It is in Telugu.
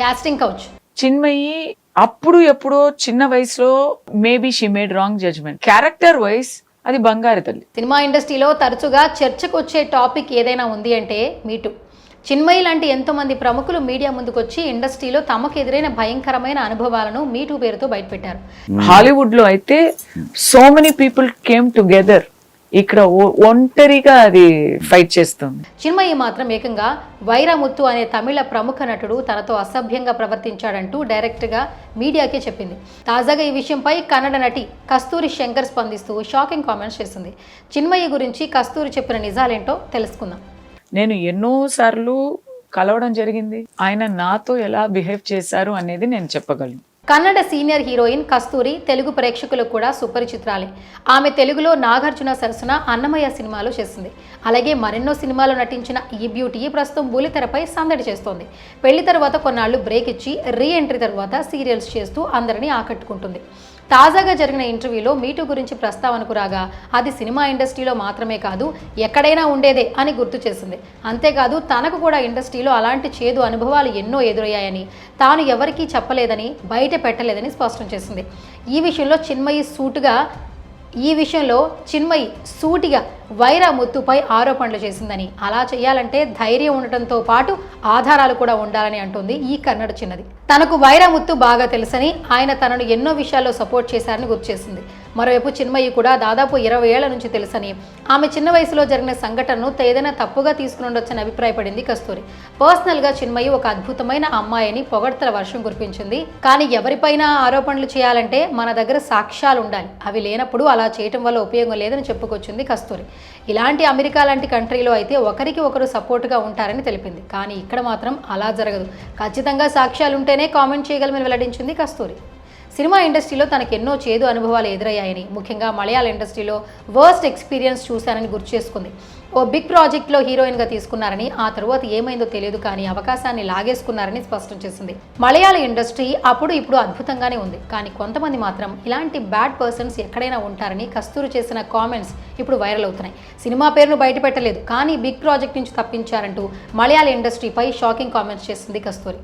కాస్టింగ్ కౌచ్ చిన్మయి అప్పుడు ఎప్పుడో చిన్న వయసులో maybe she made wrong judgement character wise అది బంగారు తల్లి. సినిమా ఇండస్ట్రీలో తరచుగా చర్చకు వచ్చే టాపిక్ ఏదైనా ఉంది అంటే మీటు. చిన్మయి లాంటి ఎంతోమంది ప్రముఖులు మీడియా ముందుకొచ్చి ఇండస్ట్రీలో తమకు ఎదురైన భయంకరమైన అనుభవాలను మీటూ పేరుతో బయటపెట్టారు. హాలీవుడ్లో అయితే so many people came together ఇక్కడ ఒంటరిగా అది ఫైట్ చేస్తుంది. చిన్మయి మాత్రం ఏకంగా వైరముత్తు అనే తమిళ ప్రముఖ నటుడు తనతో అసభ్యంగా ప్రవర్తించాడంటూ డైరెక్ట్గా మీడియాకే చెప్పింది. తాజాగా ఈ విషయంపై కన్నడ నటి కస్తూరి శంకర్ స్పందిస్తూ షాకింగ్ కామెంట్స్ చేసింది. చిన్మయి గురించి కస్తూరి చెప్పిన నిజాలేంటో తెలుసుకుందాం. నేను ఎన్నో సార్లు కలవడం జరిగింది. ఆయన నాతో ఎలా బిహేవ్ చేశారు అనేది నేను చెప్పగలను. కన్నడ సీనియర్ హీరోయిన్ కస్తూరి తెలుగు ప్రేక్షకులకు కూడా సుపరిచిత్రాలే. ఆమె తెలుగులో నాగార్జున సరసన అన్నమయ్య సినిమాలో చేసింది. అలాగే మరెన్నో సినిమాలో నటించిన ఈ బ్యూటీ ప్రస్తుతం బులితెరపై సందడి చేస్తోంది. పెళ్ళి తర్వాత కొన్నాళ్ళు బ్రేక్ ఇచ్చి రీ ఎంట్రీ తర్వాత సీరియల్స్ చేస్తూ అందరినీ ఆకట్టుకుంటుంది. తాజాగా జరిగిన ఇంటర్వ్యూలో మీటూ గురించి ప్రస్తావనకు రాగా అది సినిమా ఇండస్ట్రీలో మాత్రమే కాదు ఎక్కడైనా ఉండేదే అని గుర్తు చేసింది. అంతేకాదు తనకు కూడా ఇండస్ట్రీలో అలాంటి చేదు అనుభవాలు ఎన్నో ఎదురయ్యాయని తాను ఎవరికీ చెప్పలేదని బయట పెట్టలేదని స్పష్టం చేసింది. ఈ విషయంలో చిన్మయి సూటుగా ఈ విషయంలో చిన్మయి సూటిగా వైరా ముత్తుపై ఆరోపణలు చేసిందని. అలా చేయాలంటే ధైర్యం ఉండటంతో పాటు ఆధారాలు కూడా ఉండాలని అంటుంది ఈ కన్నడ చిన్నది. తనకు వైరా ముత్తు బాగా తెలుసని ఆయన తనను ఎన్నో విషయాల్లో సపోర్ట్ చేశారని గుర్తు చేసింది. మరోవైపు చిన్మయి కూడా దాదాపు ఇరవై ఏళ్ళ నుంచి తెలుసని. ఆమె చిన్న వయసులో జరిగిన సంఘటనను ఏదైనా తప్పుగా తీసుకుని ఉండొచ్చని అభిప్రాయపడింది కస్తూరి. పర్సనల్గా చిన్మయి ఒక అద్భుతమైన అమ్మాయిని పొగడ్తల వర్షం కురిపించింది. కానీ ఎవరిపైన ఆరోపణలు చేయాలంటే మన దగ్గర సాక్ష్యాలు ఉండాలి. అవి లేనప్పుడు అలా చేయటం వల్ల ఉపయోగం లేదని చెప్పుకొచ్చింది కస్తూరి. ఇలాంటి అమెరికా లాంటి కంట్రీలో అయితే ఒకరికి ఒకరు సపోర్ట్గా ఉంటారని తెలిపింది. కానీ ఇక్కడ మాత్రం అలా జరగదు. ఖచ్చితంగా సాక్ష్యాలు ఉంటేనే కామెంట్ చేయగలమని వెల్లడించింది కస్తూరి. సినిమా ఇండస్ట్రీలో తనకు ఎన్నో చేదు అనుభవాలు ఎదురయ్యాయని ముఖ్యంగా మలయాళ ఇండస్ట్రీలో వర్స్ట్ ఎక్స్పీరియన్స్ చూశానని గుర్తు చేసుకుంది. ఓ బిగ్ ప్రాజెక్ట్లో హీరోయిన్గా తీసుకున్నారని ఆ తరువాత ఏమైందో తెలియదు కానీ అవకాశాన్ని లాగేసుకున్నారని స్పష్టం చేసింది. మలయాళ ఇండస్ట్రీ అప్పుడు ఇప్పుడు అద్భుతంగానే ఉంది. కానీ కొంతమంది మాత్రం ఇలాంటి బ్యాడ్ పర్సన్స్ ఎక్కడైనా ఉంటారని కస్తూరి చేసిన కామెంట్స్ ఇప్పుడు వైరల్ అవుతున్నాయి. సినిమా పేరును బయటపెట్టలేదు కానీ బిగ్ ప్రాజెక్ట్ నుంచి తప్పించారంటూ మలయాళ ఇండస్ట్రీపై షాకింగ్ కామెంట్స్ చేసింది కస్తూరి.